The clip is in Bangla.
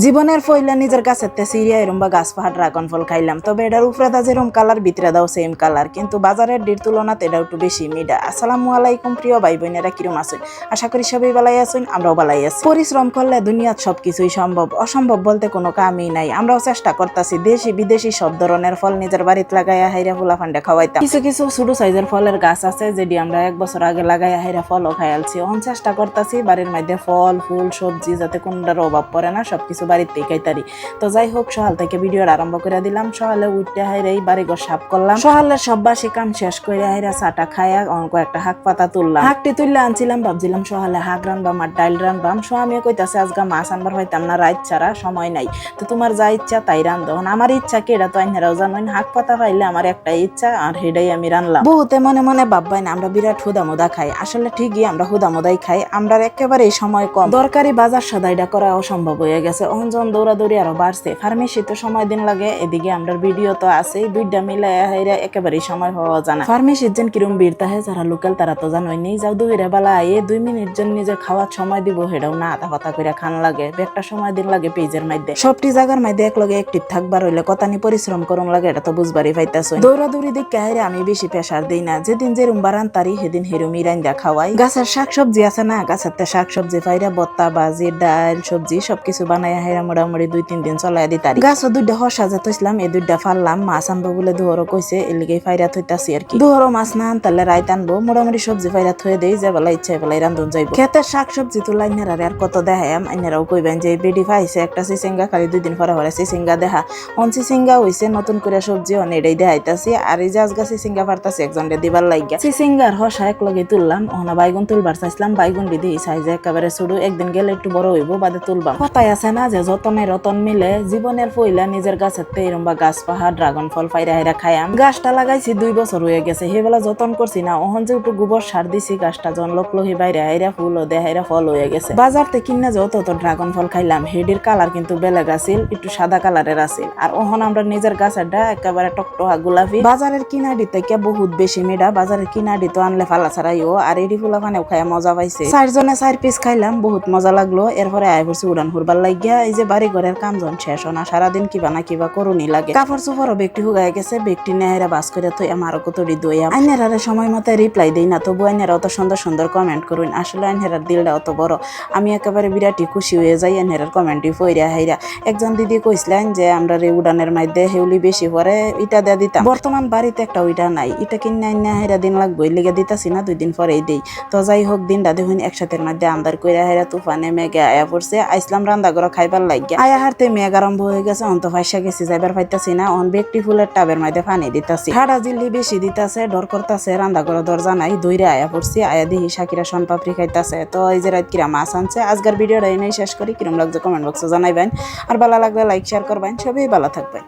জীবনের ফইলা নিজের গাছের তে সিরিয়া এরম বা গাছ পাহাড় ড্রাগন ফল খাইলাম। তবে এটার উপরে দা যেরম কালার ভিতরে দাও সেম কালার কিন্তু বাজারের ডির তুলনাতে এটা একটু বেশি মিডা আসসালামু আলাইকুম প্রিয় ভাই বোনেরা কিরম আছেন? আশা করি সবাই বালাই আছেন, আমরাও বালাই আছি। পরিশ্রম করলে দুনিয়াত সবকিছুই সম্ভব। অসম্ভব বলতে কোনো কামই নাই। আমরাও চেষ্টা করতেছি দেশি বিদেশি সব ধরনের ফল নিজের বাড়িতে লাগাইয়া হাইরা ফুলা ফান্ডে খাওয়াইতাম। কিছু কিছু ছোট সাইজের ফলের গাছ আছে, যেটি আমরা এক বছর আগে লাগাইয়া হাইরা ফলও খাইয়ালছি। অন চেষ্টা করতেছি বাড়ির মধ্যে ফল, ফুল, সবজি যাতে কোনটার অভাব পড়ে না, সবকিছু বাড়িতে খাইতারি তো যাই হোক সকাল থেকে ভিডিওর আরম্ভ করে দিলাম। সকালে উঠতে হাইরে এই বাড়ি ঘর সাফ করলাম। সকালের সব বাসি কাম শেষ করে হাইরা চাটা খায়া অঙ্ক একটা হাক পাতা তুললাম। হাকটি তুললে আনছিলাম, ভাবছিলাম সকালে হাক রানবাম আর ডাইল রানবাম। স্বামী কইতাছে, আজকে মাছ আনবার হইতাম না রাত ছাড়া সময় নাই। তো তোমার যা ইচ্ছা তাই রান রান্ধো আমার ইচ্ছা কি এটা তো আইনারাও জানোই হাক পাতা পাইলে আমার একটাই ইচ্ছা আর হেডাই আমি রানলাম। বহুতে মনে মনে ভাববাই না আমরা বিরাট হুদা মুদা খাই। আসলে ঠিকই আমরা হুদা মুদাই খাই আমরা একেবারে সময় কম। দরকারি বাজার সদাইটা করা অসম্ভব হয়ে গেছে। অঞ্জন দৌড়াদৌড়ি আরও বাড়ছে। ফার্মেসি তো সময় দিন লাগে, এদিকে আমরা ভিডিও তো আছেই দুইটা মিলে হাইরা একেবারে সময় হওয়া জানা ফার্মেসির যেন কিরম ভিড়, তাহে যারা লোকাল তারা তো জানোই, নেই যাও দুইরে বেলা আয়ে দুই মিনিট জন নিজের খাওয়ার সময় দিব, হেডাও না আতা পাতা করে খান লাগে। একটা সময় দিন লাগে পেজের মধ্যে। সবটি জায়গার মধ্যে এক লগে একটিভ থাকবার হইলে কতানি পরিশ্রম করুন লাগে, এটা তো বুঝবারই পাইতাছ দৌড়াদৌড়ি দেখে হাইরে আমি বেশি প্রেশার দিই না, যেদিন যেরুম বারান তারি সেদিন হেরুম ইরাইন্দা খাওয়াই। গাছের শাক সবজি আছে না গাছের তে শাক সবজি ফাইরা, বত্তা, বাজি, ডাল, সবজি, সবকিছু বানাই হাইরা মোটামুটি দুই, তিন দিন চলাই দিতারি গাছও দুইটা হসা যে তৈছিলাম এই দুইটা ফাললাম, মাছ আনব বলে দুহরও কইছে এলিগে ফাইরা থইতাছি আর কি। দুহরও মাছ না আনতালে রাইত আনব মোটামুটি সবজি ফাইরা থয়ে দেই, যে বেলা ইচ্ছা বেলায় রান্ধন যাইব। খেতের শাক সবজি তুলাই নেরার আর কত দেখাম আইনারাও কইবেন যে বেডি ফাইছে, একটা সিসিঙ্গা, খালি দুই দিন পরে পরে সিসিঙ্গা দেখা অন সিসিঙ্গা হইছে, নতুন করে সবজি অন এটাই দেখাইতাছি, আর এই যে আজগা সিসিঙ্গা পারতাছি একজনরে দিবার লাগিয়া সিসিঙ্গার হসা এক লগে তুললাম ওনা বাইগুন তুলবার চাইছিলাম, বাইগুন দিদি সাইজে একেবারে ছোট একদিন গেলে একটু বড় হইব, বাদে তুলবাম। কথাই আছে না যে যতনে রতন মিলে জীবনের পইলা নিজের গাছের তে এরম বা গাছ পাহাড় ড্রাগন ফল ফাইরা হাইরা খায়াম। গাছটা লাগাইছি দুই বছর হয়ে গেছে সেবেলা যতন করছি না ওহন যে একটু গোবর সার দিছি, গাছটা জন লোক লোহি বাইরে হাইরা ফুল ও দেহাইরা ফল হয়ে গেছে। বাজার থেকে কিনে যত তো ড্রাগন ফল খাইলাম, হেডির কালার কিন্তু বেলেগ আছিল, একটু সাদা কালারের আছিল। আর ওহন আমরা নিজের গাছেরটা একেবারে টকটকা গোলাপি। বাজারের কিনাডি থেকে বহুত বেশি মেডা বাজারের কিনাডি তো আনলে ফালা ছাড়াইও, আর এডি ফুলা ফানেও খাইয়া মজা পাইছে। চারজনে চার পিস খাইলাম, বহুত মজা লাগল, এরপরে আয় উড়ান হুরবার লাগিয়া এই যে বাড়ি ঘরের কাম জন শেষ না, সারাদিন কিবা না কিবা করুনি লাগে। কাপড় চোপড়ও ব্যক্তি হুগাই গেছে, ব্যক্তি নেহারা বাস করে থই আমারও কতটি দইয়া আইনেরারে সময় মতো রিপ্লাই দেই না তবু আইনেরা অত সুন্দর সুন্দর কমেন্ট করুন। আসলে আইনেরার দিলটা অত বড়। আমি একেবারে বিরাটই খুশি হয়ে যাই আইনেরার কমেন্টই ফইরা হাইরা। একজন দিদি কইছিলেন যে, আমরা রে উড়ানের মধ্যে হেউলি বেশি পরে ইটা দেয়া দিতাম। বর্তমান বাড়িতে একটা ওইটা নাই। ইটা কিনে আইনা হাইরা দিন লাগবে লেগে দিতাছি না দুই দিন পরেই দেই। তো যাই হোক দিন দিনটা দেখুন একসাথের মধ্যে আন্দার কইরা হাইরা তুফানে মেঘে আয়া পড়ছে। আইসলাম রান্দা করে খাইবার লাগিয়া। আয়া হারতে মেঘ আরম্ভ হয়ে গেছে, অন্ত ফাইসা গেছি, যাইবার পাইতাছি না। অন ব্যক্তি ফুলের টাবের মধ্যে পানি দিতাছি। হাড়া জিল্লি বেশি দিতাছে, ডর করতাছে, রান্দা করে দরজা নাই দইরে আয়া পড়ছি, আয়া দিহি সাকিরা সন পাপড়ি খাইতাছে। তো এই যে রাত কিরা মাছ আনছে আজকের ভিডিওটা এনেই শেষ করি। কিরম লাগছে কমেন্ট বক্সে জানাইবেন। আর ভালো লাগলে লাইক শেয়ার করবেন। সবই ভালো থাকবেন।